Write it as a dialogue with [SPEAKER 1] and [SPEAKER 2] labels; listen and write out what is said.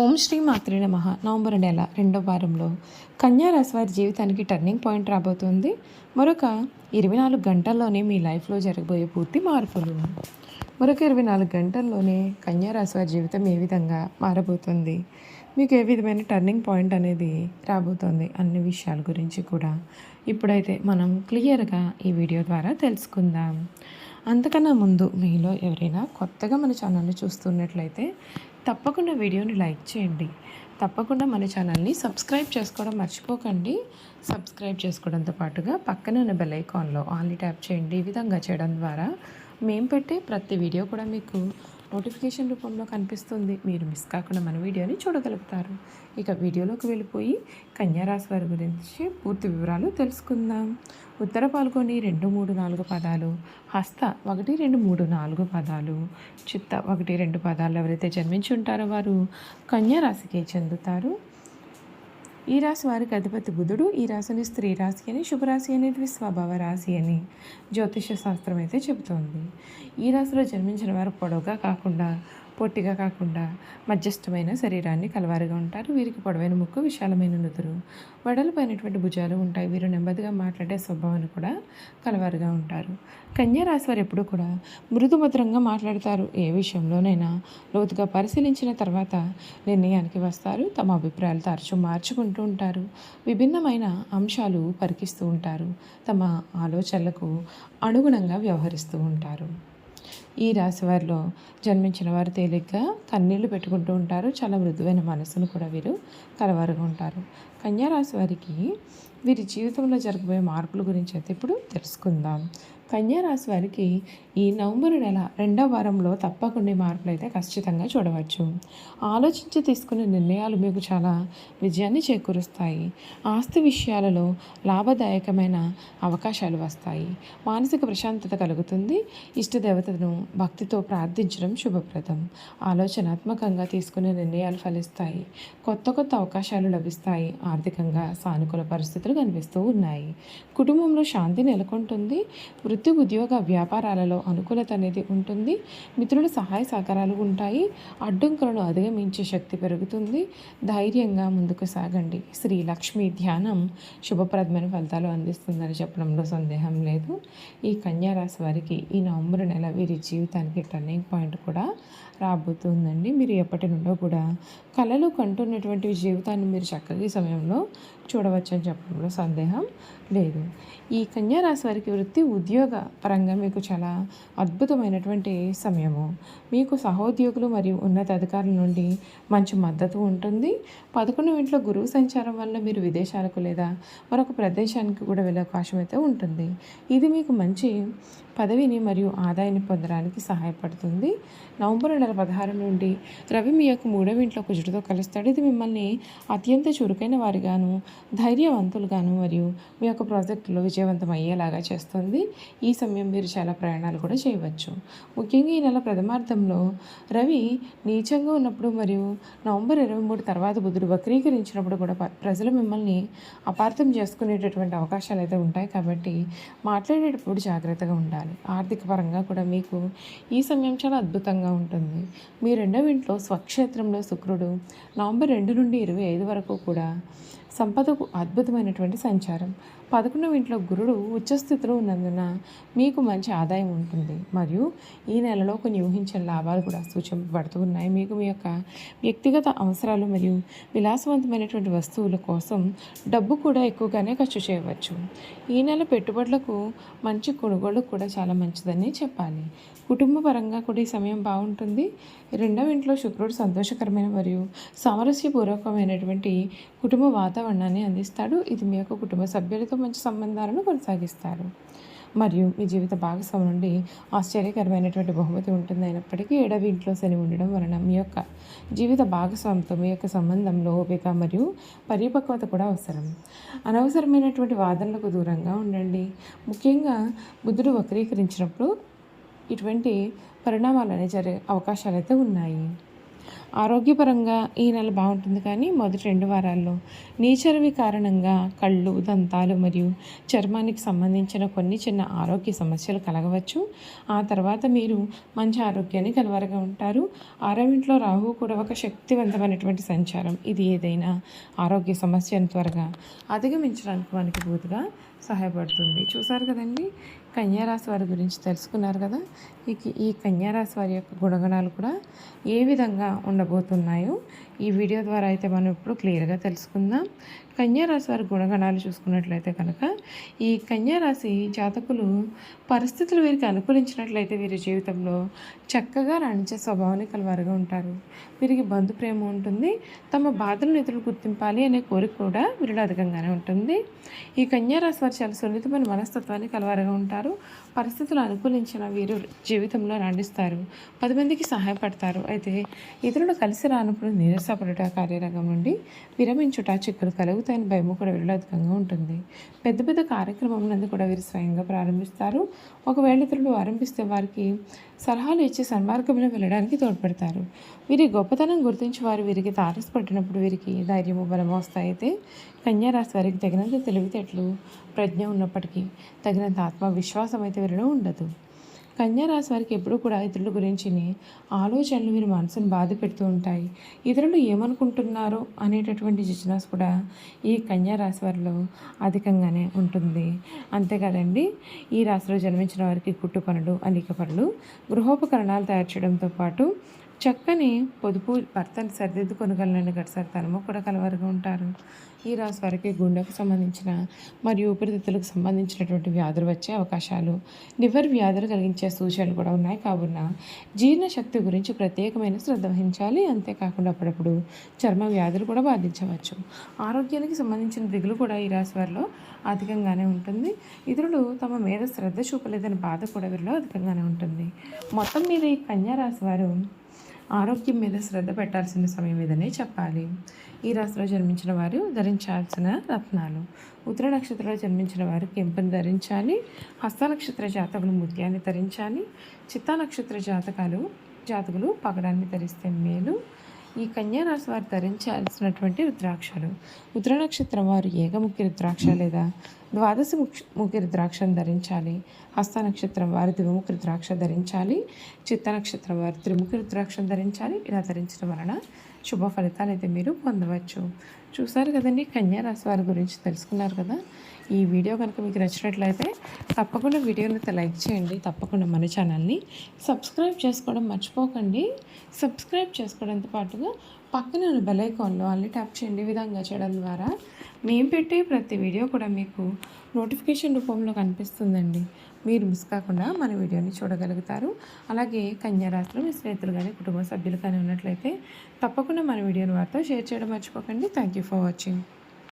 [SPEAKER 1] ఓం శ్రీ మాత్రే నమ. నవంబర్ నెల రెండో వారంలో కన్యా రాశి వారి జీవితానికి టర్నింగ్ పాయింట్ రాబోతుంది. మరొక ఇరవై నాలుగు గంటల్లోనే మీ లైఫ్లో జరగబోయే పూర్తి మార్పులు. మరొక ఇరవై నాలుగు గంటల్లోనే కన్యా రాశి వారి జీవితం ఏ విధంగా మారబోతుంది? మీకు ఏ విధమైన టర్నింగ్ పాయింట్ అనేది రాబోతుంది అన్ని విషయాల గురించి కూడా ఇప్పుడైతే మనం క్లియర్గా ఈ వీడియో ద్వారా తెలుసుకుందాం. అంతకన్నా ముందు మీలో ఎవరైనా కొత్తగా మన ఛానల్ని చూస్తున్నట్లయితే తప్పకుండా వీడియోని లైక్ చేయండి. తప్పకుండా మన ఛానల్ని సబ్స్క్రైబ్ చేసుకోవడం మర్చిపోకండి. సబ్స్క్రైబ్ చేసుకోవడంతో పాటుగా పక్కన ఉన్న బెల్ ఐకాన్లో ఆన్లీ ట్యాప్ చేయండి. ఈ విధంగా చేయడం ద్వారా మేము పెట్టే ప్రతి వీడియో కూడా మీకు నోటిఫికేషన్ రూపంలో కనిపిస్తుంది. మీరు మిస్ కాకుండా మన వీడియోని చూడగలుగుతారు. ఇక వీడియోలోకి వెళ్ళిపోయి కన్యారాశి వారి గురించి పూర్తి వివరాలు తెలుసుకుందాం. ఉత్తర పాల్గొని రెండు మూడు నాలుగు పదాలు హస్త ఒకటి రెండు మూడు నాలుగు పదాలు చిత్త ఒకటి రెండు పదాలు ఎవరైతే జన్మించి ఉంటారో వారు కన్యారాశికి చెందుతారు. ఈ రాశి వారికి అధిపతి బుధుడు ఈ రాశిని స్త్రీ రాశి అని శుభరాశి అనేది స్వభావ రాశి అని జ్యోతిష శాస్త్రం అయితే చెబుతోంది. ఈ రాశిలో జన్మించిన వారు పొడవుగా కాకుండా పొట్టిగా కాకుండా మధ్యస్థమైన శరీరాన్ని కలవారుగా ఉంటారు. వీరికి పొడవైన ముక్కు విశాలమైన నుదురు వెడల్పైనటువంటి భుజాలు ఉంటాయి. వీరు నెమ్మదిగా మాట్లాడే స్వభావాన్ని కూడా కలవారుగా ఉంటారు. కన్యా రాశి వారు ఎప్పుడూ కూడా మృదుమధురంగా మాట్లాడతారు. ఏ విషయంలోనైనా లోతుగా పరిశీలించిన తర్వాత నిర్ణయానికి వస్తారు. తమ అభిప్రాయాలు తరచూ మార్చుకుంటూ ఉంటారు. విభిన్నమైన అంశాలు పరికిస్తూ ఉంటారు. తమ ఆలోచనలకు అనుగుణంగా వ్యవహరిస్తూ ఉంటారు. ఈ రాశి వారిలో జన్మించిన వారు తేలిగ్గా కన్నీళ్ళు పెట్టుకుంటూ ఉంటారు. చాలా మృదువైన మనసును కూడా వీరు కలవారుగా ఉంటారు. కన్యా రాశి వారికి వీరి జీవితంలో జరగబోయే మార్పుల గురించి అయితే ఇప్పుడు తెలుసుకుందాం. కన్యారాశి వారికి ఈ నవంబర్ నెల రెండవ వారంలో తప్పకుండా మార్పులు అయితే ఖచ్చితంగా చూడవచ్చు. ఆలోచించి తీసుకునే నిర్ణయాలు మీకు చాలా విజయాన్ని చేకూరుస్తాయి. ఆస్తి విషయాలలో లాభదాయకమైన అవకాశాలు వస్తాయి. మానసిక ప్రశాంతత కలుగుతుంది. ఇష్టదేవతను భక్తితో ప్రార్థించడం శుభప్రదం. ఆలోచనాత్మకంగా తీసుకునే నిర్ణయాలు ఫలిస్తాయి. కొత్త కొత్త అవకాశాలు లభిస్తాయి. ఆర్థికంగా సానుకూల పరిస్థితులు కనిపిస్తూ ఉన్నాయి. కుటుంబంలో శాంతి నెలకొంటుంది. వృత్తి ఉద్యోగ వ్యాపారాలలో అనుకూలత అనేది ఉంటుంది. మిత్రుల సహాయ సహకారాలు ఉంటాయి. అడ్డంకులను అధిగమించే శక్తి పెరుగుతుంది. ధైర్యంగా ముందుకు సాగండి. శ్రీ లక్ష్మి ధ్యానం శుభప్రదమైన ఫలితాలు అందిస్తుందని చెప్పడంలో సందేహం లేదు. ఈ కన్యారాశి వారికి ఈ నవంబర్ నెల వీరి జీవితానికి టర్నింగ్ పాయింట్ కూడా రాబోతుందండి. మీరు ఎప్పటి నుండో కూడా కళలు కంటున్నటువంటి జీవితాన్ని మీరు చక్కగా ఈ సమయంలో చూడవచ్చని చెప్పడంలో సందేహం లేదు. ఈ కన్యా రాశి వారికి వృత్తి ఉద్యోగ పరంగా మీకు చాలా అద్భుతమైనటువంటి సమయము. మీకు సహోద్యోగులు మరియు ఉన్నతాధికారుల నుండి మంచి మద్దతు ఉంటుంది. పదకొండు ఇంట్లో గురువు సంచారం వల్ల మీరు విదేశాలకు లేదా మరొక ప్రదేశానికి కూడా వెళ్ళే అవకాశం అయితే ఉంటుంది. ఇది మీకు మంచి పదవిని మరియు ఆదాయాన్ని పొందడానికి సహాయపడుతుంది. నవంబర్ నెల పదహారు నుండి రవి మీ యొక్క మూడవ ఇంట్లో కుజుడితో కలుస్తాడు. ఇది మిమ్మల్ని అత్యంత చురుకైన వారిగాను ధైర్యవంతులుగాను మరియు మీ యొక్క ప్రాజెక్టులో విజయవంతం అయ్యేలాగా చేస్తుంది. ఈ సమయం మీరు చాలా ప్రయాణాలు కూడా చేయవచ్చు. ముఖ్యంగా ఈ నెల ప్రథమార్థంలో రవి నీచంగా ఉన్నప్పుడు మరియు నవంబర్ ఇరవై మూడు తర్వాత బుధుడు వక్రీకరించినప్పుడు కూడా ప- ప్రజలు మిమ్మల్ని అపార్థం చేసుకునేటటువంటి అవకాశాలు అయితే ఉంటాయి. కాబట్టి మాట్లాడేటప్పుడు జాగ్రత్తగా ఉండాలి. ఆర్థిక పరంగా కూడా మీకు ఈ సమయం చాలా అద్భుతంగా ఉంటుంది. మీ రెండవ ఇంట్లో స్వక్షేత్రంలో శుక్రుడు నవంబర్ రెండు నుండి ఇరవై ఐదు వరకు కూడా సంపదకు అద్భుతమైనటువంటి సంచారం. పదకొండవ ఇంట్లో గురుడు ఉచ్చస్థితిలో ఉన్నందున మీకు మంచి ఆదాయం ఉంటుంది. మరియు ఈ నెలలో కొన్ని ఊహించిన లాభాలు కూడా సూచింపబడుతూ ఉన్నాయి. మీకు మీ యొక్క వ్యక్తిగత అవసరాలు మరియు విలాసవంతమైనటువంటి వస్తువుల కోసం డబ్బు కూడా ఎక్కువగానే ఖర్చు చేయవచ్చు. ఈ నెల పెట్టుబడులకు మంచి కొనుగోళ్ళు కూడా చాలా మంచిదని చెప్పాలి. కుటుంబ పరంగా కూడా ఈ సమయం బాగుంటుంది. రెండవ ఇంట్లో శుక్రుడు సంతోషకరమైన మరియు సామరస్యపూర్వకమైనటువంటి కుటుంబ వాతావరణాన్ని అందిస్తాడు. ఇది మీ యొక్క కుటుంబ సభ్యులతో మంచి సంబంధాలను కొనసాగిస్తారు. మరియు మీ జీవిత భాగస్వామి నుండి ఆశ్చర్యకరమైనటువంటి బహుమతి ఉంటుంది అయినప్పటికీ ఏడవ ఇంట్లో శని ఉండడం వలన మీ యొక్క జీవిత భాగస్వామితో మీ యొక్క సంబంధంలో ఓపిక మరియు పరిపక్వత కూడా అవసరం. అనవసరమైనటువంటి వాదనలకు దూరంగా ఉండండి. ముఖ్యంగా బుద్ధుడు వక్రీకరించినప్పుడు ఇటువంటి పరిణామాలు అనే జరిగే అవకాశాలు అయితే ఉన్నాయి. ఆరోగ్యపరంగా ఈ నెల బాగుంటుంది కానీ మొదటి రెండు వారాల్లో నీచరవి కారణంగా కళ్ళు దంతాలు మరియు చర్మానికి సంబంధించిన కొన్ని చిన్న ఆరోగ్య సమస్యలు కలగవచ్చు. ఆ తర్వాత మీరు మంచి ఆరోగ్యాన్ని కలవరగా ఉంటారు. ఆరవింట్లో రాహు కూడా ఒక శక్తివంతమైనటువంటి సంచారం. ఇది ఏదైనా ఆరోగ్య సమస్యను త్వరగా అధిగమించడానికి మనకి పూర్తిగా సహాయపడుతుంది. చూసారు కదండి? కన్యారాశి వారి గురించి తెలుసుకున్నారు కదా? ఈ ఈ కన్యారాశి వారి యొక్క గుణగణాలు కూడా ఏ విధంగా ఉండబోతున్నాయో ఈ వీడియో ద్వారా అయితే మనం ఇప్పుడు క్లియర్గా తెలుసుకుందాం. కన్యారాశి వారి గుణగణాలు చూసుకున్నట్లయితే కనుక ఈ కన్యారాశి జాతకులు పరిస్థితులు వీరికి అనుకూలించినట్లయితే వీరి జీవితంలో చక్కగా రాణించే స్వభావాన్ని కలవారుగా ఉంటారు. వీరికి బంధు ప్రేమ ఉంటుంది. తమ బాధలను ఇతరులు గుర్తింపాలి అనే కోరిక కూడా వీరిలో అధికంగానే ఉంటుంది. ఈ కన్యారాశి వారు చాలా సున్నితమైన మనస్తత్వాన్ని కలవారుగా ఉంటారు. పరిస్థితులు అనుకూలించిన వీరు జీవితంలో రాణిస్తారు. పది మందికి సహాయపడతారు. అయితే ఇతరులు కలిసి రానప్పుడు నీరసపడుట కార్యరంగం నుండి విరమించుట చిక్కులు కలుగుతాయని భయము కూడా వీరిలో అధికంగా ఉంటుంది. పెద్ద పెద్ద కార్యక్రమం నందు కూడా వీరు స్వయంగా ప్రారంభిస్తారు. ఒకవేళ ఇతరులు ఆరంభిస్తే వారికి సలహాలు ఇచ్చి సన్మార్గంలో వెళ్ళడానికి తోడ్పడతారు. వీరి గొప్పతనం గుర్తించి వారు వీరికి తారసపడినప్పుడు వీరికి ధైర్యము బలము వస్తాయితే కన్యారాశి వారికి తగినంత తెలివితేటలు ప్రజ్ఞ ఉన్నప్పటికీ తగినంత ఆత్మవిశ్వాసం అయితే వీరిలో ఉండదు. కన్యారాశి వారికి ఎప్పుడూ కూడా ఇతరుల గురించి ఆలోచనలు మీరు మనసును బాధ పెడుతూ ఉంటాయి. ఇతరులు ఏమనుకుంటున్నారో అనేటటువంటి జిజ్ఞాస కూడా ఈ కన్యారాశి వారిలో అధికంగానే ఉంటుంది. అంతేకాదండి ఈ రాశిలో జన్మించిన వారికి కుట్టు పనులు అనేక పనులు గృహోపకరణాలు తయారు చేయడంతో పాటు చక్కని పొదుపు భర్తను సరిదిద్దుకొనగలనని గడిసరితనము కూడా కలవరుగా ఉంటారు. ఈ రాశి వారికి గుండెకు సంబంధించిన మరియు ఊపిరితిత్తులకు సంబంధించినటువంటి వ్యాధులు వచ్చే అవకాశాలు లివర్ వ్యాధులు కలిగించే సూచనలు కూడా ఉన్నాయి కావున జీర్ణశక్తి గురించి ప్రత్యేకమైన శ్రద్ధ వహించాలి. అంతేకాకుండా అప్పుడప్పుడు చర్మ వ్యాధులు కూడా బాధించవచ్చు. ఆరోగ్యానికి సంబంధించిన దిగులు కూడా ఈ రాశి వారిలో అధికంగానే ఉంటుంది. ఇతరులు తమ మీద శ్రద్ధ చూపలేదని బాధ కూడా వీరిలో అధికంగానే ఉంటుంది. మొత్తం మీద ఈ కన్యా రాశి వారు ఆరోగ్యం మీద శ్రద్ధ పెట్టాల్సిన సమయం ఇదనే చెప్పాలి. ఈ రాశిలో జన్మించిన వారు ధరించాల్సిన రత్నాలు. ఉత్తర నక్షత్రంలో జన్మించిన వారు కెంపును ధరించాలి. హస్త నక్షత్ర జాతకులు ముత్యాన్ని ధరించాలి. చిత్తా నక్షత్ర జాతకాలు జాతకులు పగడాన్ని ధరిస్తే మేలు. ఈ కన్యారాశి వారు ధరించాల్సినటువంటి రుద్రాక్షలు. ఉత్తర నక్షత్రం వారు ఏకముఖి రుద్రాక్ష లేదా ద్వాదశ ముఖి రుద్రాక్షను ధరించాలి. హస్త నక్షత్రం వారు ద్విముఖి రుద్రాక్ష ధరించాలి. చిత్త నక్షత్రం వారు త్రిముఖి రుద్రాక్షను ధరించాలి. ఇలా ధరించడం వలన శుభ ఫలితాలు అయితే మీరు పొందవచ్చు. చూసారు కదండి కన్యారాశి వారి గురించి తెలుసుకున్నారు కదా? ఈ వీడియో కనుక మీకు నచ్చినట్లయితే తప్పకుండా వీడియోని అయితే లైక్ చేయండి తప్పకుండా మన ఛానల్ని సబ్స్క్రైబ్ చేసుకోవడం మర్చిపోకండి. సబ్స్క్రైబ్ చేసుకోవడంతో పాటుగా పక్కన ఉన్న బెల్ ఐకాన్లో అన్ని ట్యాప్ చేయండి ఈ విధంగా చేయడం ద్వారా. మేము పెట్టే ప్రతి వీడియో కూడా మీకు నోటిఫికేషన్ రూపంలో కనిపిస్తుందండి. మీరు మిస్ కాకుండా మన వీడియోని చూడగలుగుతారు. అలాగే కన్యారాశిలో మీ స్నేహితులు కానీ కుటుంబ సభ్యులు కానీ ఉన్నట్లయితే తప్పకుండా మన వీడియోని వారితో షేర్ చేయడం మర్చిపోకండి. Thank you for watching